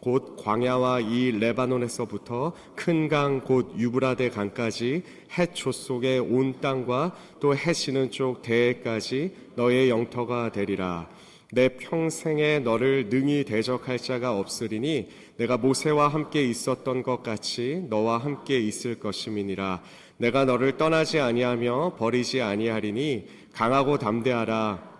곧 광야와 이 레바논에서부터 큰 강 곧 유브라데 강까지 해초 속의 온 땅과 또 해시는 쪽 대해까지 너의 영터가 되리라. 내 평생에 너를 능히 대적할 자가 없으리니 내가 모세와 함께 있었던 것 같이 너와 함께 있을 것임이니라. 내가 너를 떠나지 아니하며 버리지 아니하리니 강하고 담대하라.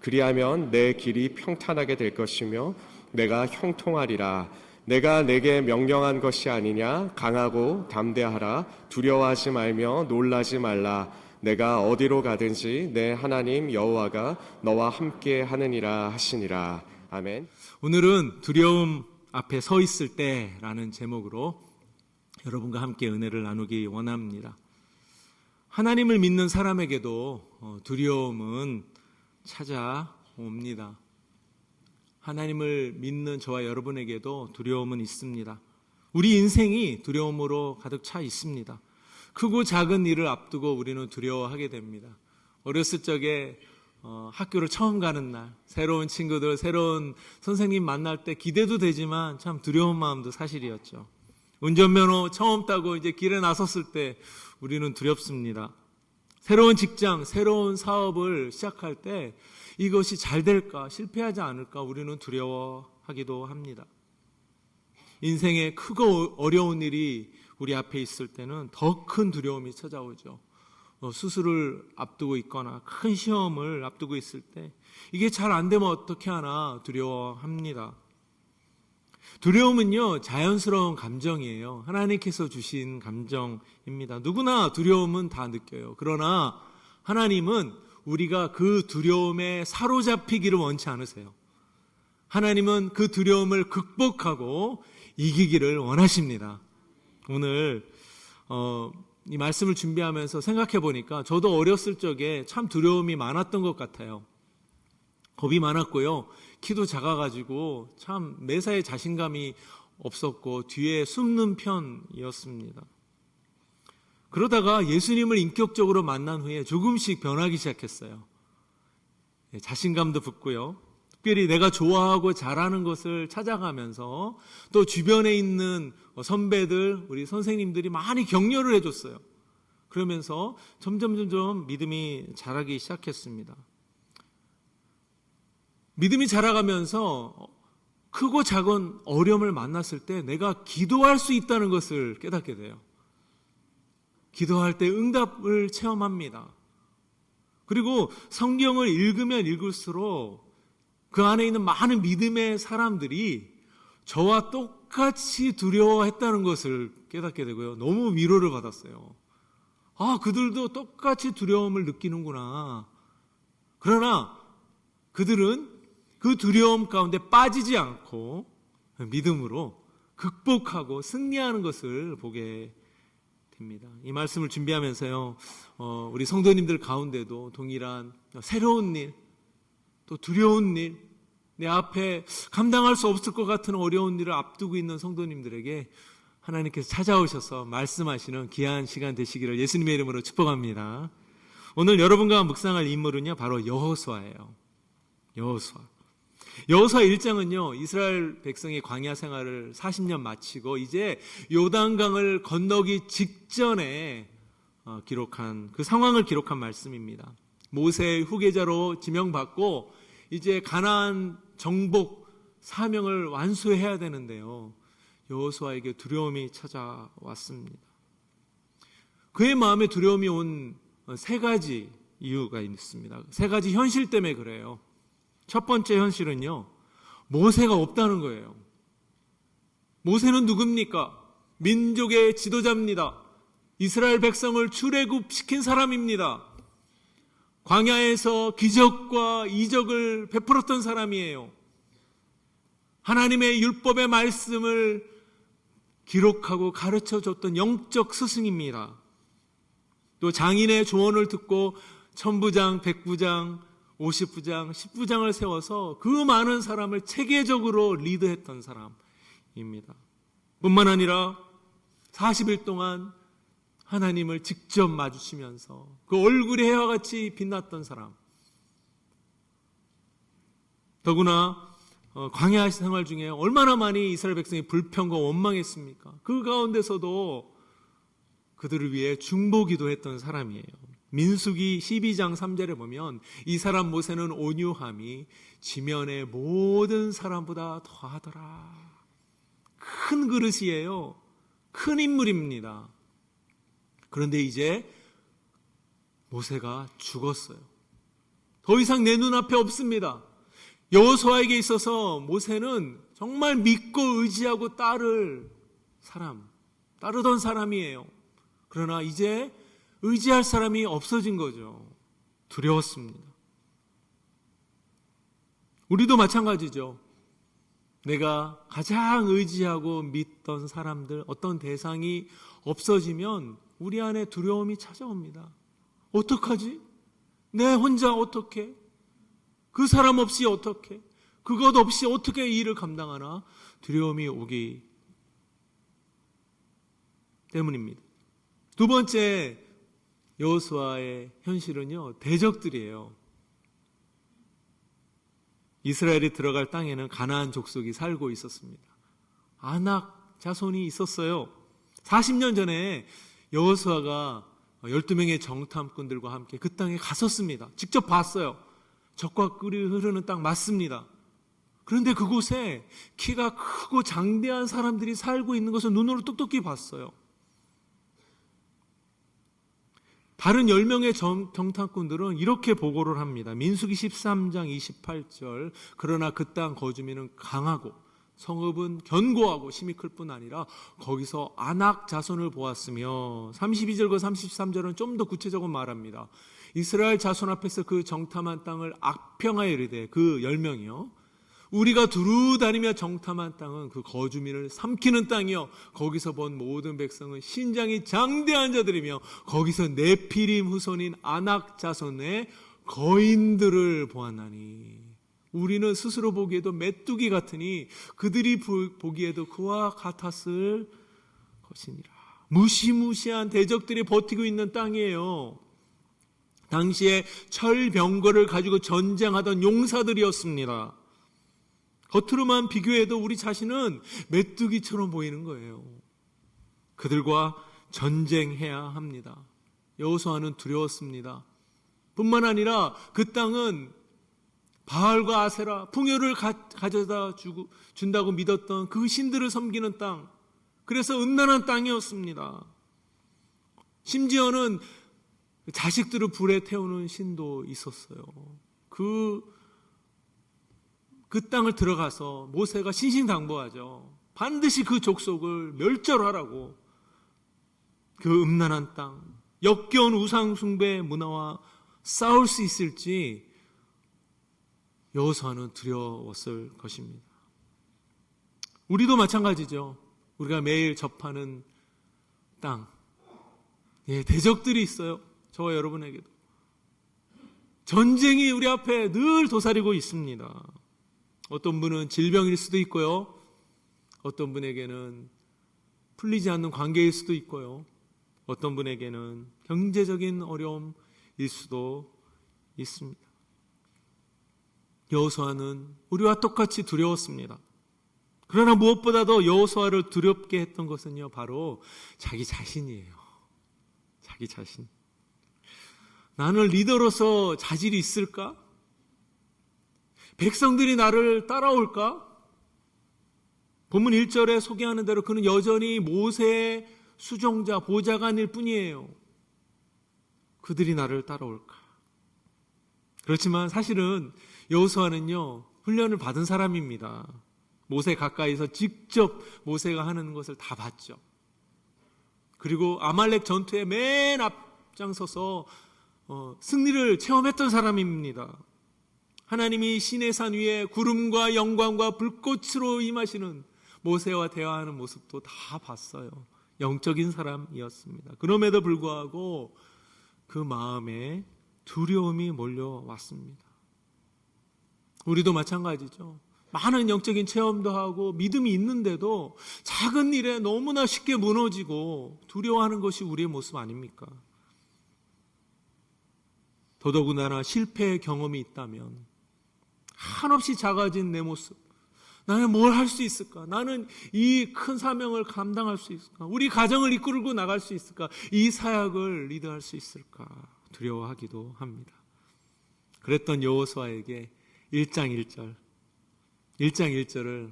그리하면 내 길이 평탄하게 될 것이며 내가 형통하리라. 내가 내게 명령한 것이 아니냐? 강하고 담대하라. 두려워하지 말며 놀라지 말라. 내가 어디로 가든지 내 하나님 여호와가 너와 함께 하느니라 하시니라. 아멘. 오늘은 두려움 앞에 서 있을 때라는 제목으로 여러분과 함께 은혜를 나누기 원합니다. 하나님을 믿는 사람에게도 어, 두려움은 찾아옵니다. 하나님을 믿는 저와 여러분에게도 두려움은 있습니다. 우리 인생이 두려움으로 가득 차 있습니다. 크고 작은 일을 앞두고 우리는 두려워하게 됩니다. 어렸을 적에 어, 학교를 처음 가는 날, 새로운 친구들, 새로운 선생님 만날 때 기대도 되지만 참 두려운 마음도 사실이었죠. 운전면허 처음 따고 이제 길에 나섰을 때 우리는 두렵습니다. 새로운 직장, 새로운 사업을 시작할 때 이것이 잘 될까, 실패하지 않을까 우리는 두려워하기도 합니다. 인생에 크고 어려운 일이 우리 앞에 있을 때는 더 큰 두려움이 찾아오죠. 어, 수술을 앞두고 있거나 큰 시험을 앞두고 있을 때 이게 잘 안 되면 어떻게 하나 두려워합니다. 두려움은요, 자연스러운 감정이에요. 하나님께서 주신 감정입니다. 누구나 두려움은 다 느껴요. 그러나 하나님은 우리가 그 두려움에 사로잡히기를 원치 않으세요. 하나님은 그 두려움을 극복하고 이기기를 원하십니다. 오늘, 어, 이 말씀을 준비하면서 생각해 보니까 저도 어렸을 적에 참 두려움이 많았던 것 같아요. 겁이 많았고요. 키도 작아가지고 참 매사에 자신감이 없었고 뒤에 숨는 편이었습니다. 그러다가 예수님을 인격적으로 만난 후에 조금씩 변하기 시작했어요. 예, 자신감도 붙고요. 특별히 내가 좋아하고 잘하는 것을 찾아가면서 또 주변에 있는 선배들, 우리 선생님들이 많이 격려를 해줬어요. 그러면서 점점 점점 믿음이 자라기 시작했습니다. 믿음이 자라가면서 크고 작은 어려움을 만났을 때 내가 기도할 수 있다는 것을 깨닫게 돼요. 기도할 때 응답을 체험합니다. 그리고 성경을 읽으면 읽을수록 그 안에 있는 많은 믿음의 사람들이 저와 똑같이 두려워했다는 것을 깨닫게 되고요. 너무 위로를 받았어요. 아, 그들도 똑같이 두려움을 느끼는구나. 그러나 그들은 그 두려움 가운데 빠지지 않고 믿음으로 극복하고 승리하는 것을 보게 됩니다. 이 말씀을 준비하면서요, 어, 우리 성도님들 가운데도 동일한 새로운 일, 또 두려운 일, 내 앞에 감당할 수 없을 것 같은 어려운 일을 앞두고 있는 성도님들에게 하나님께서 찾아오셔서 말씀하시는 귀한 시간 되시기를 예수님의 이름으로 축복합니다. 오늘 여러분과 묵상할 인물은요, 바로 여호수아예요. 여호수아. 여호수아 1장은요. 이스라엘 백성의 광야 생활을 40년 마치고 이제 요단강을 건너기 직전에 어, 기록한 그 상황을 기록한 말씀입니다. 모세의 후계자로 지명받고 이제 가나안 정복 사명을 완수해야 되는데요. 여호수아에게 두려움이 찾아왔습니다. 그의 마음에 두려움이 온 세 가지 이유가 있습니다. 세 가지 현실 때문에 그래요. 첫 번째 현실은요, 모세가 없다는 거예요. 모세는 누굽니까? 민족의 지도자입니다. 이스라엘 백성을 출애굽시킨 사람입니다. 광야에서 기적과 이적을 베풀었던 사람이에요. 하나님의 율법의 말씀을 기록하고 가르쳐 줬던 영적 스승입니다. 또 장인의 조언을 듣고 천부장, 백부장, 오십부장, 십부장을 세워서 그 많은 사람을 체계적으로 리드했던 사람입니다. 뿐만 아니라 40일 동안 하나님을 직접 마주치면서 그 얼굴이 해와 같이 빛났던 사람. 더구나 어, 광야 생활 중에 얼마나 많이 이스라엘 백성이 불평과 원망했습니까? 그 가운데서도 그들을 위해 중보기도 했던 사람이에요. 민수기 12장 3절에 보면 이 사람 모세는 온유함이 지면의 모든 사람보다 더하더라. 큰 그릇이에요. 큰 인물입니다. 그런데 이제 모세가 죽었어요. 더 이상 내 눈앞에 없습니다. 여호수아에게 있어서 모세는 정말 믿고 의지하고 따를 사람, 따르던 사람이에요. 그러나 이제 의지할 사람이 없어진 거죠. 두려웠습니다. 우리도 마찬가지죠. 내가 가장 의지하고 믿던 사람들, 어떤 대상이 없어지면 우리 안에 두려움이 찾아옵니다. 어떡하지? 내 혼자 어떻게? 그 사람 없이 어떻게? 그것 없이 어떻게 이 일을 감당하나? 두려움이 오기 때문입니다. 두 번째 여호수아의 현실은요. 대적들이에요. 이스라엘이 들어갈 땅에는 가나안 족속이 살고 있었습니다. 아낙 자손이 있었어요. 40년 전에 여호수아가 12명의 정탐꾼들과 함께 그 땅에 갔었습니다. 직접 봤어요. 적과 꿀이 흐르는 땅 맞습니다. 그런데 그곳에 키가 크고 장대한 사람들이 살고 있는 것을 눈으로 똑똑히 봤어요. 다른 10명의 정탐꾼들은 이렇게 보고를 합니다. 민수기 13장 28절. 그러나 그 땅 거주민은 강하고 성읍은 견고하고 힘이 클 뿐 아니라 거기서 안악 자손을 보았으며 32절과 33절은 좀 더 구체적으로 말합니다. 이스라엘 자손 앞에서 그 정탐한 땅을 악평하여 이르되 그 열명이요 우리가 두루 다니며 정탐한 땅은 그 거주민을 삼키는 땅이요 거기서 본 모든 백성은 신장이 장대한 자들이며 거기서 네피림 후손인 안악 자손의 거인들을 보았나니 우리는 스스로 보기에도 메뚜기 같으니 그들이 보기에도 그와 같았을 것이니라. 무시무시한 대적들이 버티고 있는 땅이에요. 당시에 철병거를 가지고 전쟁하던 용사들이었습니다. 겉으로만 비교해도 우리 자신은 메뚜기처럼 보이는 거예요. 그들과 전쟁해야 합니다. 여호수아는 두려웠습니다. 뿐만 아니라 그 땅은 바알과 아세라, 풍요를 가, 져다 주고, 준다고 믿었던 그 신들을 섬기는 땅. 그래서 음란한 땅이었습니다. 심지어는 자식들을 불에 태우는 신도 있었어요. 그, 그 땅을 들어가서 모세가 신신당부하죠. 반드시 그 족속을 멸절하라고. 그 음란한 땅, 역겨운 우상숭배 문화와 싸울 수 있을지 여호수아는 두려웠을 것입니다. 우리도 마찬가지죠. 우리가 매일 접하는 땅, 예, 대적들이 있어요. 저와 여러분에게도. 전쟁이 우리 앞에 늘 도사리고 있습니다. 어떤 분은 질병일 수도 있고요. 어떤 분에게는 풀리지 않는 관계일 수도 있고요. 어떤 분에게는 경제적인 어려움일 수도 있습니다. 여호수아는 우리와 똑같이 두려웠습니다. 그러나 무엇보다도 여호수아를 두렵게 했던 것은요, 바로 자기 자신이에요. 자기 자신. 나는 리더로서 자질이 있을까? 백성들이 나를 따라올까? 본문 1절에 소개하는 대로 그는 여전히 모세의 수종자, 보좌관일 뿐이에요. 그들이 나를 따라올까? 그렇지만 사실은 여호수아는요 훈련을 받은 사람입니다. 모세 가까이서 직접 모세가 하는 것을 다 봤죠. 그리고 아말렉 전투의 맨 앞장서서 어, 승리를 체험했던 사람입니다. 하나님이 신의 산 위에 구름과 영광과 불꽃으로 임하시는 모세와 대화하는 모습도 다 봤어요. 영적인 사람이었습니다. 그럼에도 불구하고 그 마음에 두려움이 몰려왔습니다. 우리도 마찬가지죠. 많은 영적인 체험도 하고 믿음이 있는데도 작은 일에 너무나 쉽게 무너지고 두려워하는 것이 우리의 모습 아닙니까? 더더군다나 실패의 경험이 있다면 한없이 작아진 내 모습. 나는 뭘 할 수 있을까? 나는 이 큰 사명을 감당할 수 있을까? 우리 가정을 이끌고 나갈 수 있을까? 이 사역을 리드할 수 있을까? 두려워하기도 합니다. 그랬던 여호수아에게 1장 1절 1장 1절을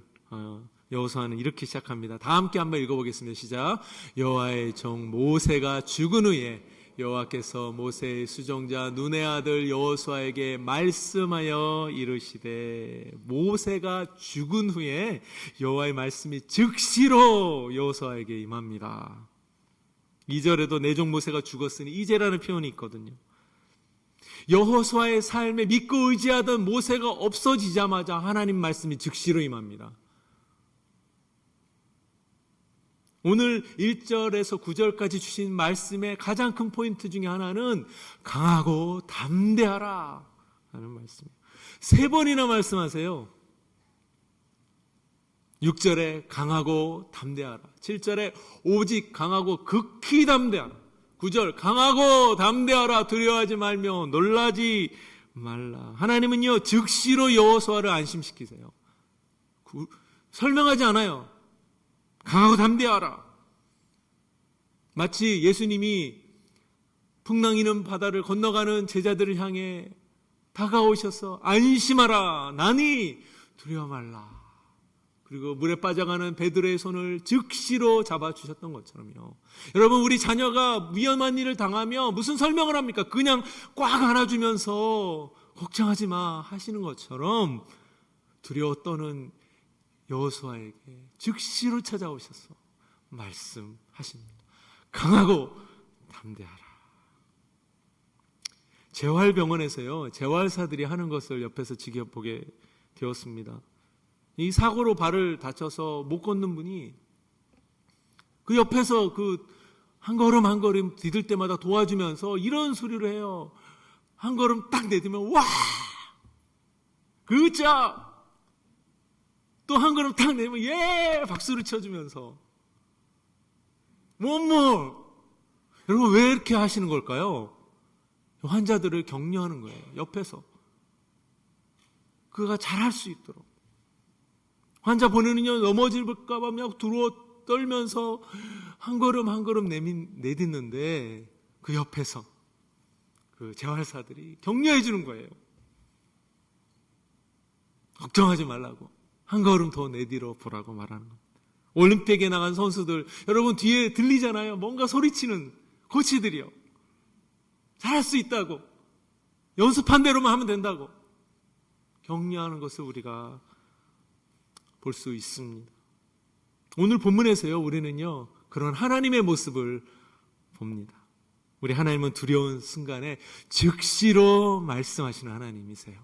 여호수아는 이렇게 시작합니다. 다 함께 한번 읽어보겠습니다. 시작. 여호와의 정 모세가 죽은 후에 여호와께서 모세의 수종자 눈의 아들 여호수아에게 말씀하여 이르시되 모세가 죽은 후에 여호와의 말씀이 즉시로 여호수아에게 임합니다. 2절에도 내종 모세가 죽었으니 이제라는 표현이 있거든요. 여호수아의 삶에 믿고 의지하던 모세가 없어지자마자 하나님 말씀이 즉시로 임합니다. 오늘 1절에서 9절까지 주신 말씀의 가장 큰 포인트 중에 하나는 강하고 담대하라 하는 말씀이에요. 세 번이나 말씀하세요. 6절에 강하고 담대하라. 7절에 오직 강하고 극히 담대하라. 9절 강하고 담대하라 두려워하지 말며 놀라지 말라. 하나님은요 즉시로 여호수아를 안심시키세요. 구, 설명하지 않아요. 강하고 담대하라. 마치 예수님이 풍랑이는 바다를 건너가는 제자들을 향해 다가오셔서 안심하라. 나니 두려워 말라. 그리고 물에 빠져가는 베드로의 손을 즉시로 잡아 주셨던 것처럼요. 여러분, 우리 자녀가 위험한 일을 당하며 무슨 설명을 합니까? 그냥 꽉 안아주면서 걱정하지 마 하시는 것처럼 두려워 떠는 여호수아에게 즉시로 찾아오셔서 말씀하십니다. 강하고 담대하라. 재활병원에서요, 재활사들이 하는 것을 옆에서 지켜보게 되었습니다. 이 사고로 발을 다쳐서 못 걷는 분이 그 옆에서 그 한 걸음 한 걸음 디딜 때마다 도와주면서 이런 소리를 해요. 한 걸음 딱 내딛면 와! 그자! 또 한 걸음 딱 내면 예! 박수를 쳐주면서 뭐뭐 여러분 왜 이렇게 하시는 걸까요? 환자들을 격려하는 거예요. 옆에서 그가 잘할 수 있도록 환자 보내는요 넘어질까봐 막 두루어 떨면서 한 걸음 한 걸음 내민, 내딛는데 그 옆에서 그 재활사들이 격려해 주는 거예요. 걱정하지 말라고 한 걸음 더 내디러 보라고 말하는 겁니다. 올림픽에 나간 선수들 여러분 뒤에 들리잖아요. 뭔가 소리치는 코치들이요. 잘할 수 있다고 연습한 대로만 하면 된다고 격려하는 것을 우리가 볼 수 있습니다. 오늘 본문에서요, 우리는요, 그런 하나님의 모습을 봅니다. 우리 하나님은 두려운 순간에 즉시로 말씀하시는 하나님이세요.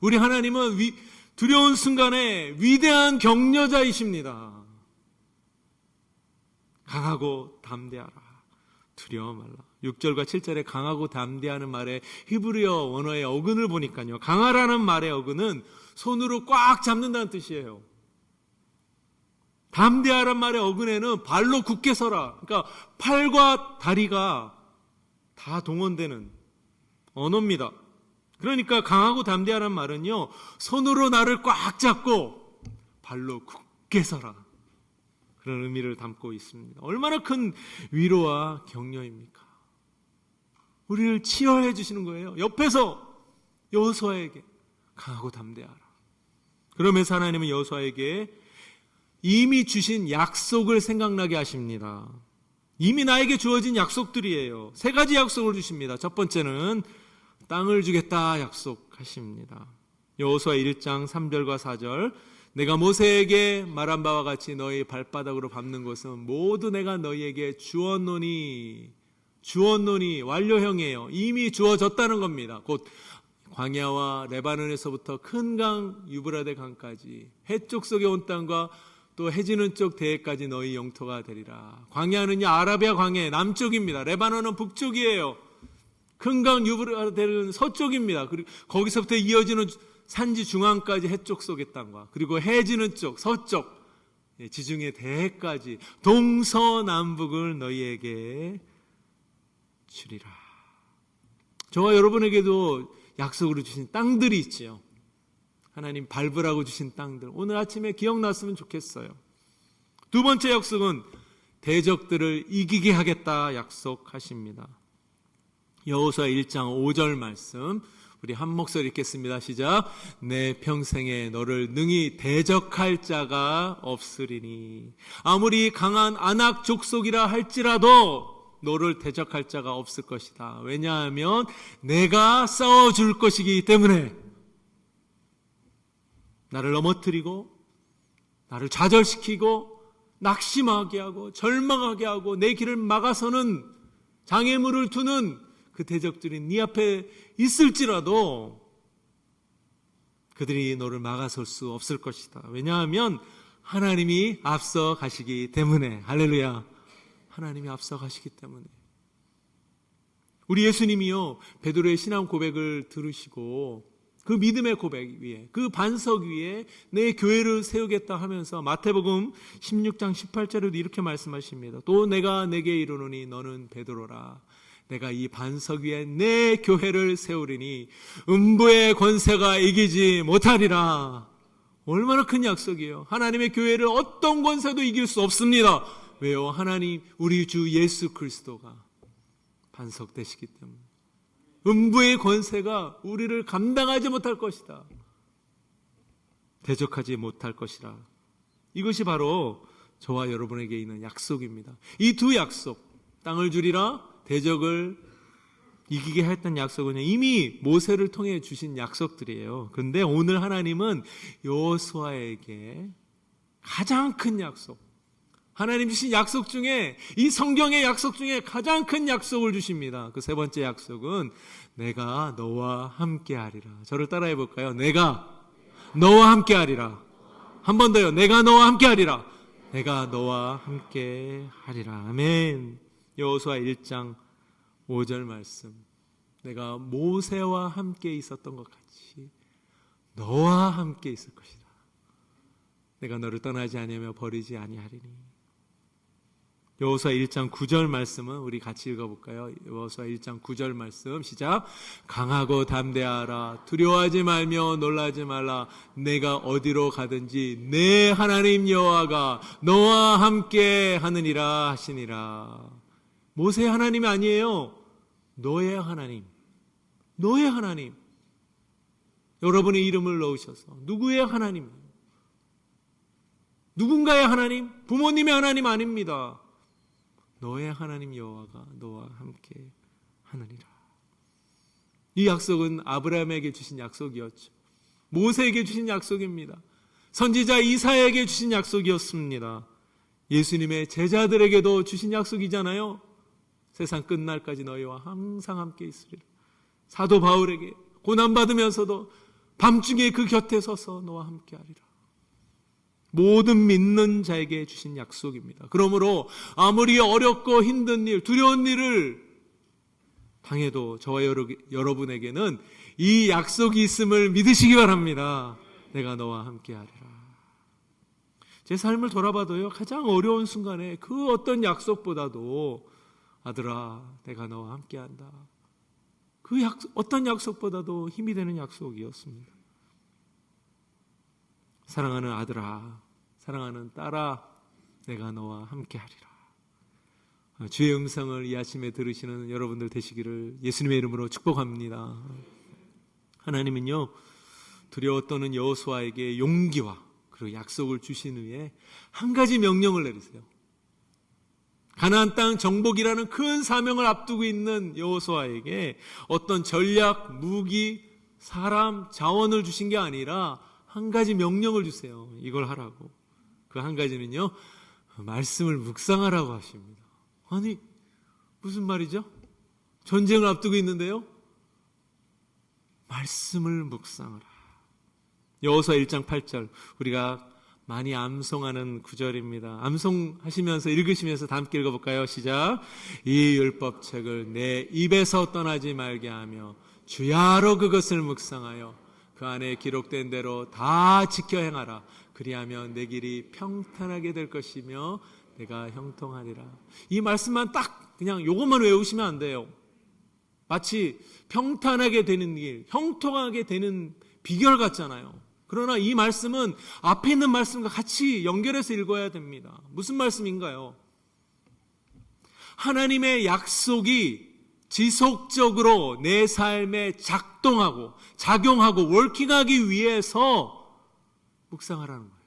우리 하나님은 위, 두려운 순간에 위대한 격려자이십니다. 강하고 담대하라. 두려워 말라. 6절과 7절에 강하고 담대하는 말에 히브리어 원어의 어근을 보니까요. 강하라는 말의 어근은 손으로 꽉 잡는다는 뜻이에요. 담대하란 말의 어근에는 발로 굳게 서라. 그러니까 팔과 다리가 다 동원되는 언어입니다. 그러니까 강하고 담대하란 말은요, 손으로 나를 꽉 잡고 발로 굳게 서라. 그런 의미를 담고 있습니다. 얼마나 큰 위로와 격려입니까? 우리를 치유해 주시는 거예요. 옆에서 여호수아에게 강하고 담대하라. 그러면서 하나님은 여호수아에게 이미 주신 약속을 생각나게 하십니다. 이미 나에게 주어진 약속들이에요. 세 가지 약속을 주십니다. 첫 번째는 땅을 주겠다 약속하십니다. 여호수아 1장 3절과 4절 내가 모세에게 말한 바와 같이 너희 발바닥으로 밟는 것은 모두 내가 너희에게 주었노니 주었노니 완료형이에요. 이미 주어졌다는 겁니다. 곧 광야와 레바논에서부터 큰 강 유브라데 강까지 해쪽 속에 온 땅과 또 해지는 쪽 대해까지 너희 영토가 되리라. 광야는요 아라비아 광야 남쪽입니다. 레바논은 북쪽이에요. 큰강 유브라데는 서쪽입니다. 그리고 거기서부터 이어지는 산지 중앙까지 해쪽 속의 땅과 그리고 해지는 쪽 서쪽 예, 지중해 대해까지 동서남북을 너희에게 주리라. 저와 여러분에게도 약속으로 주신 땅들이 있지요. 하나님 밟으라고 주신 땅들. 오늘 아침에 기억났으면 좋겠어요. 두 번째 약속은 대적들을 이기게 하겠다 약속하십니다. 여호수아 1장 5절 말씀 우리 한 목소리 읽겠습니다. 시작. 내 평생에 너를 능히 대적할 자가 없으리니 아무리 강한 안악 족속이라 할지라도 너를 대적할 자가 없을 것이다. 왜냐하면 내가 싸워 줄 것이기 때문에 나를 넘어뜨리고 나를 좌절시키고 낙심하게 하고 절망하게 하고 내 길을 막아서는 장애물을 두는 그 대적들이 네 앞에 있을지라도 그들이 너를 막아설 수 없을 것이다. 왜냐하면 하나님이 앞서 가시기 때문에 할렐루야. 하나님이 앞서 가시기 때문에 우리 예수님이요 베드로의 신앙 고백을 들으시고 그 믿음의 고백 위에 그 반석 위에 내 교회를 세우겠다 하면서 마태복음 16장 18절에도 이렇게 말씀하십니다. 또 내가 내게 이르노니 너는 베드로라. 내가 이 반석 위에 내 교회를 세우리니 음부의 권세가 이기지 못하리라. 얼마나 큰 약속이에요. 하나님의 교회를 어떤 권세도 이길 수 없습니다. 왜요? 하나님 우리 주 예수 그리스도가 반석 되시기 때문에 음부의 권세가 우리를 감당하지 못할 것이다. 대적하지 못할 것이라. 이것이 바로 저와 여러분에게 있는 약속입니다. 이 두 약속, 땅을 주리라, 대적을 이기게 했던 약속은 이미 모세를 통해 주신 약속들이에요. 그런데 오늘 하나님은 여호수아에게 가장 큰 약속, 하나님 주신 약속 중에 이 성경의 약속 중에 가장 큰 약속을 주십니다. 그 세 번째 약속은 내가 너와 함께 하리라. 저를 따라해 볼까요? 내가 너와 함께 하리라. 한 번 더요. 내가 너와 함께 하리라. 내가 너와 함께 하리라. 아멘. 여호수아 1장 5절 말씀. 내가 모세와 함께 있었던 것 같이 너와 함께 있을 것이다. 내가 너를 떠나지 아니하며 버리지 아니하리니. 여호수아 1장 9절 말씀은 우리 같이 읽어 볼까요? 여호수아 1장 9절 말씀 시작. 강하고 담대하라. 두려워하지 말며 놀라지 말라. 내가 어디로 가든지 내 하나님 여호와가 너와 함께 하느니라 하시니라. 모세 하나님이 아니에요. 너의 하나님. 너의 하나님. 여러분의 이름을 넣으셔서 누구의 하나님? 누군가의 하나님? 부모님의 하나님 아닙니다. 너의 하나님 여호와가 너와 함께 하느니라. 이 약속은 아브라함에게 주신 약속이었죠. 모세에게 주신 약속입니다. 선지자 이사에게 주신 약속이었습니다. 예수님의 제자들에게도 주신 약속이잖아요. 세상 끝날까지 너희와 항상 함께 있으리라. 사도 바울에게 고난받으면서도 밤중에 그 곁에 서서 너와 함께 하리라. 모든 믿는 자에게 주신 약속입니다. 그러므로 아무리 어렵고 힘든 일, 두려운 일을 당해도 저와 여러분에게는 이 약속이 있음을 믿으시기 바랍니다. 내가 너와 함께 하리라. 제 삶을 돌아봐도요, 가장 어려운 순간에 그 어떤 약속보다도 아들아, 내가 너와 함께 한다. 그 약속, 어떤 약속보다도 힘이 되는 약속이었습니다. 사랑하는 아들아, 사랑하는 딸아, 내가 너와 함께 하리라. 주의 음성을 이 아침에 들으시는 여러분들 되시기를 예수님의 이름으로 축복합니다. 하나님은요, 두려워 떠는 여호수아에게 용기와 그리고 약속을 주신 후에 한 가지 명령을 내리세요. 가나안 땅 정복이라는 큰 사명을 앞두고 있는 여호수아에게 어떤 전략, 무기, 사람, 자원을 주신 게 아니라 한 가지 명령을 주세요. 이걸 하라고. 그 한 가지는요. 말씀을 묵상하라고 하십니다. 아니 무슨 말이죠? 전쟁을 앞두고 있는데요. 말씀을 묵상하라. 여호수아 1장 8절 우리가 많이 암송하는 구절입니다. 암송하시면서 읽으시면서 다 함께 읽어볼까요? 시작. 이 율법책을 내 입에서 떠나지 말게 하며 주야로 그것을 묵상하여 그 안에 기록된 대로 다 지켜 행하라. 그리하면 내 길이 평탄하게 될 것이며 내가 형통하리라. 이 말씀만 딱 그냥 요것만 외우시면 안 돼요. 마치 평탄하게 되는 길, 형통하게 되는 비결 같잖아요. 그러나 이 말씀은 앞에 있는 말씀과 같이 연결해서 읽어야 됩니다. 무슨 말씀인가요? 하나님의 약속이 지속적으로 내 삶에 작동하고 작용하고 월킹하기 위해서 묵상하라는 거예요.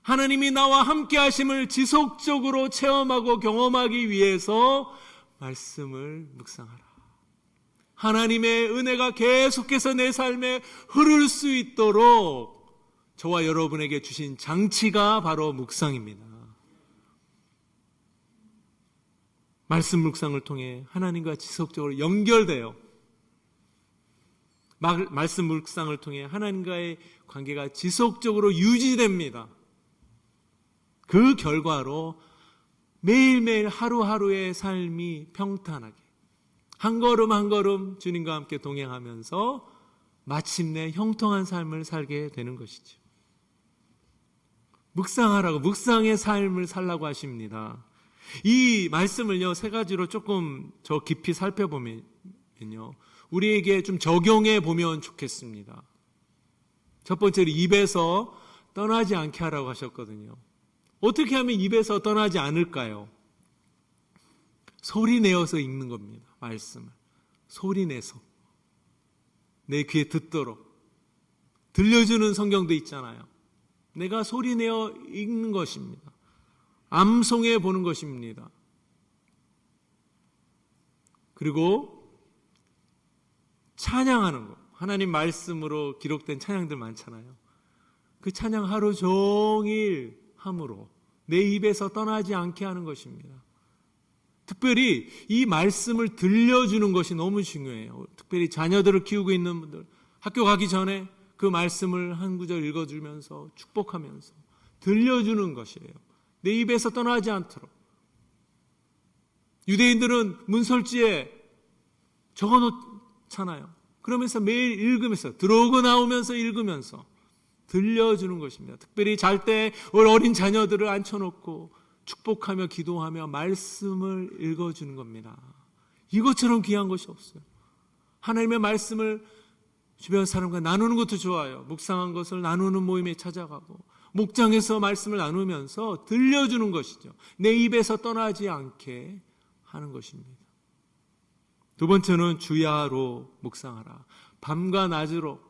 하나님이 나와 함께 하심을 지속적으로 체험하고 경험하기 위해서 말씀을 묵상하라. 하나님의 은혜가 계속해서 내 삶에 흐를 수 있도록 저와 여러분에게 주신 장치가 바로 묵상입니다. 말씀 묵상을 통해 하나님과 지속적으로 연결돼요. 말씀 묵상을 통해 하나님과의 관계가 지속적으로 유지됩니다. 그 결과로 매일매일 하루하루의 삶이 평탄하게 한 걸음 한 걸음 주님과 함께 동행하면서 마침내 형통한 삶을 살게 되는 것이죠. 묵상하라고 묵상의 삶을 살라고 하십니다. 이 말씀을요 세 가지로 조금 저 깊이 살펴보면요 우리에게 좀 적용해 보면 좋겠습니다. 첫 번째로 입에서 떠나지 않게 하라고 하셨거든요. 어떻게 하면 입에서 떠나지 않을까요? 소리 내어서 읽는 겁니다. 말씀을. 소리 내서. 내 귀에 듣도록. 들려주는 성경도 있잖아요. 내가 소리 내어 읽는 것입니다. 암송해 보는 것입니다. 그리고 찬양하는 것. 하나님 말씀으로 기록된 찬양들 많잖아요. 그 찬양 하루 종일 함으로 내 입에서 떠나지 않게 하는 것입니다. 특별히 이 말씀을 들려주는 것이 너무 중요해요. 특별히 자녀들을 키우고 있는 분들, 학교 가기 전에 그 말씀을 한 구절 읽어주면서 축복하면서 들려주는 것이에요. 내 입에서 떠나지 않도록. 유대인들은 문설지에 적어 놓잖아요. 그러면서 매일 읽으면서, 들어오고 나오면서 읽으면서 들려주는 것입니다. 특별히 잘 때 어린 자녀들을 앉혀놓고 축복하며 기도하며 말씀을 읽어주는 겁니다. 이것처럼 귀한 것이 없어요. 하나님의 말씀을 주변 사람과 나누는 것도 좋아요. 묵상한 것을 나누는 모임에 찾아가고 목장에서 말씀을 나누면서 들려주는 것이죠. 내 입에서 떠나지 않게 하는 것입니다. 두 번째는 주야로 묵상하라. 밤과 낮으로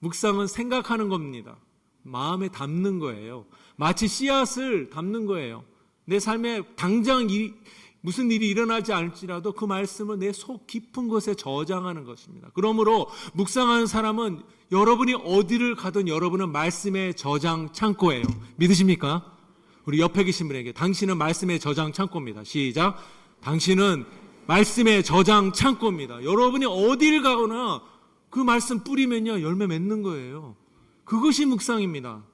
묵상은 생각하는 겁니다. 마음에 담는 거예요. 마치 씨앗을 담는 거예요. 내 삶에 당장 이, 무슨 일이 일어나지 않을지라도 그 말씀을 내 속 깊은 곳에 저장하는 것입니다. 그러므로 묵상하는 사람은 여러분이 어디를 가든 여러분은 말씀의 저장 창고예요. 믿으십니까? 우리 옆에 계신 분에게 당신은 말씀의 저장 창고입니다. 시작. 당신은 말씀의 저장 창고입니다. 여러분이 어디를 가거나 그 말씀 뿌리면요, 열매 맺는 거예요. 그것이 묵상입니다.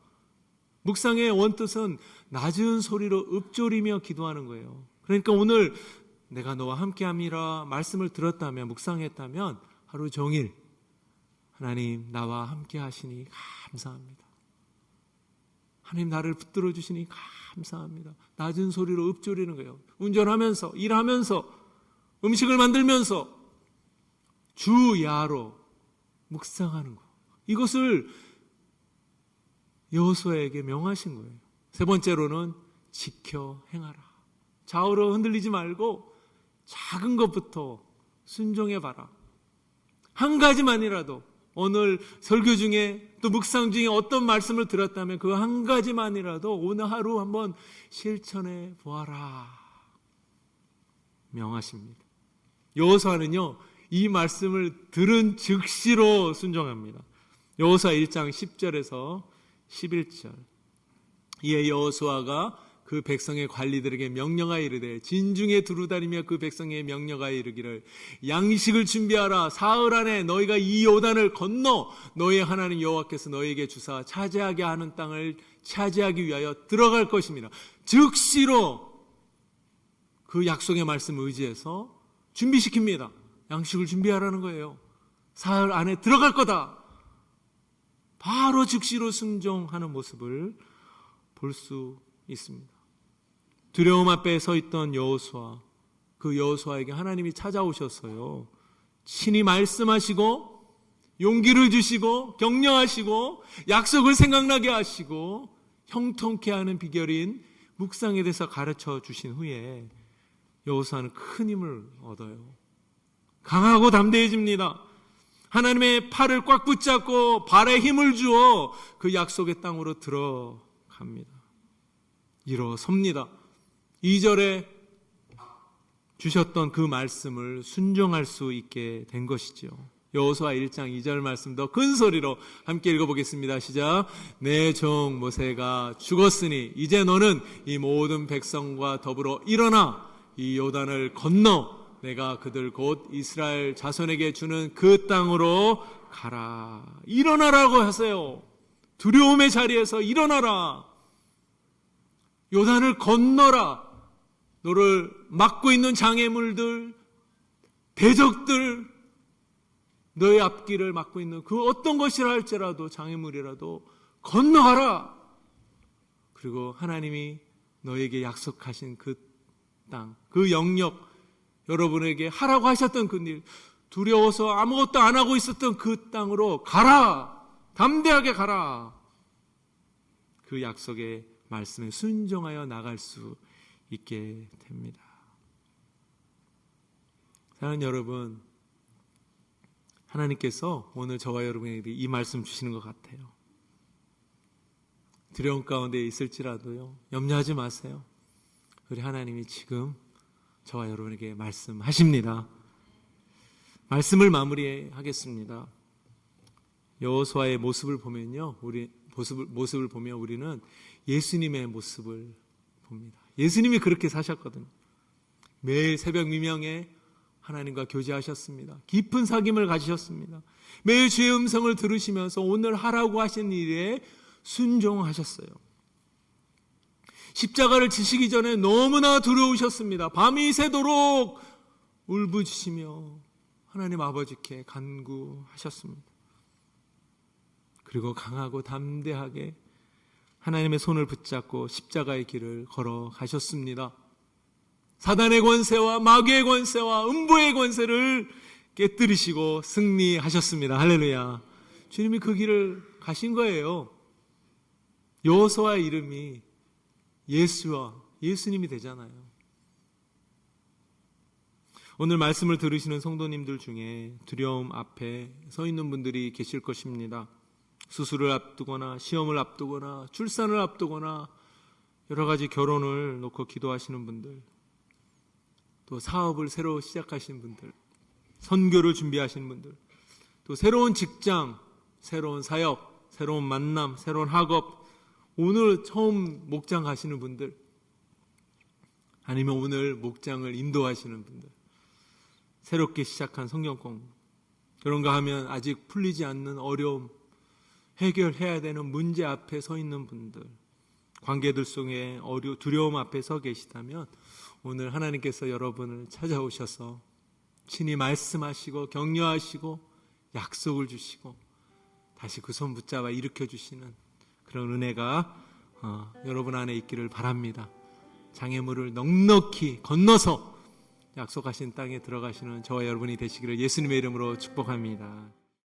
묵상의 원뜻은 낮은 소리로 읊조리며 기도하는 거예요. 그러니까 오늘 내가 너와 함께 함이라 말씀을 들었다면, 묵상했다면 하루 종일 하나님 나와 함께 하시니 감사합니다. 하나님 나를 붙들어 주시니 감사합니다. 낮은 소리로 읊조리는 거예요. 운전하면서, 일하면서, 음식을 만들면서 주야로 묵상하는 거. 이것을 여호수아에게 명하신 거예요. 세 번째로는 지켜 행하라. 좌우로 흔들리지 말고 작은 것부터 순종해 봐라. 한 가지만이라도 오늘 설교 중에 또 묵상 중에 어떤 말씀을 들었다면 그 한 가지만이라도 오늘 하루 한번 실천해 보아라. 명하십니다. 여호수아는요. 이 말씀을 들은 즉시로 순종합니다. 여호수아 1장 10절에서 11절. 이에 여호수아가 그 백성의 관리들에게 명령하여 이르되 진중에 두루다니며 그 백성의 명령하여 이르기를 양식을 준비하라 사흘 안에 너희가 이 요단을 건너 너희 하나님 여호와께서 너희에게 주사 차지하게 하는 땅을 차지하기 위하여 들어갈 것입니다. 즉시로 그 약속의 말씀을 의지해서 준비시킵니다. 양식을 준비하라는 거예요. 사흘 안에 들어갈 거다. 바로 즉시로 순종하는 모습을 볼 수 있습니다. 두려움 앞에 서 있던 여호수아, 그 여호수아에게 하나님이 찾아오셨어요. 친히 말씀하시고 용기를 주시고 격려하시고 약속을 생각나게 하시고 형통케 하는 비결인 묵상에 대해서 가르쳐 주신 후에 여호수아는 큰 힘을 얻어요. 강하고 담대해집니다. 하나님의 팔을 꽉 붙잡고 발에 힘을 주어 그 약속의 땅으로 들어갑니다. 일어섭니다. 2절에 주셨던 그 말씀을 순종할 수 있게 된 것이죠. 여호수아 1장 2절 말씀 더 큰 소리로 함께 읽어보겠습니다. 시작. 내 종 모세가 죽었으니 이제 너는 이 모든 백성과 더불어 일어나 이 요단을 건너 내가 그들 곧 이스라엘 자손에게 주는 그 땅으로 가라. 일어나라고 하세요. 두려움의 자리에서 일어나라. 요단을 건너라. 너를 막고 있는 장애물들, 대적들, 너의 앞길을 막고 있는 그 어떤 것이라 할지라도 장애물이라도 건너가라. 그리고 하나님이 너에게 약속하신 그 땅, 그 영역, 여러분에게 하라고 하셨던 그 일, 두려워서 아무것도 안 하고 있었던 그 땅으로 가라! 담대하게 가라! 그 약속의 말씀에 순종하여 나갈 수 있게 됩니다. 사랑하는 여러분, 하나님께서 오늘 저와 여러분에게 이 말씀 주시는 것 같아요. 두려움 가운데 있을지라도요, 염려하지 마세요. 우리 하나님이 지금 저와 여러분에게 말씀하십니다. 말씀을 마무리하겠습니다. 여호수아의 모습을 보면요, 우리 모습을, 모습을 보면 우리는 예수님의 모습을 봅니다. 예수님이 그렇게 사셨거든요. 매일 새벽 미명에 하나님과 교제하셨습니다. 깊은 사귐을 가지셨습니다. 매일 주의 음성을 들으시면서 오늘 하라고 하신 일에 순종하셨어요. 십자가를 지시기 전에 너무나 두려우셨습니다. 밤이 새도록 울부짖으며 하나님 아버지께 간구하셨습니다. 그리고 강하고 담대하게 하나님의 손을 붙잡고 십자가의 길을 걸어 가셨습니다. 사단의 권세와 마귀의 권세와 음부의 권세를 깨뜨리시고 승리하셨습니다. 할렐루야. 주님이 그 길을 가신 거예요. 여호수아의 이름이 예수와 예수님이 되잖아요. 오늘 말씀을 들으시는 성도님들 중에 두려움 앞에 서 있는 분들이 계실 것입니다. 수술을 앞두거나 시험을 앞두거나 출산을 앞두거나 여러 가지 결혼을 놓고 기도하시는 분들 또 사업을 새로 시작하시는 분들 선교를 준비하시는 분들 또 새로운 직장 새로운 사역 새로운 만남 새로운 학업 오늘 처음 목장 가시는 분들 아니면 오늘 목장을 인도하시는 분들 새롭게 시작한 성경 공부 그런가 하면 아직 풀리지 않는 어려움 해결해야 되는 문제 앞에 서 있는 분들, 관계들 속에 어려 두려움 앞에 서 계시다면 오늘 하나님께서 여러분을 찾아오셔서 친히 말씀하시고 격려하시고 약속을 주시고 다시 그 손 붙잡아 일으켜 주시는 그런 은혜가 어, 여러분 안에 있기를 바랍니다. 장애물을 넉넉히 건너서 약속하신 땅에 들어가시는 저와 여러분이 되시기를 예수님의 이름으로 축복합니다.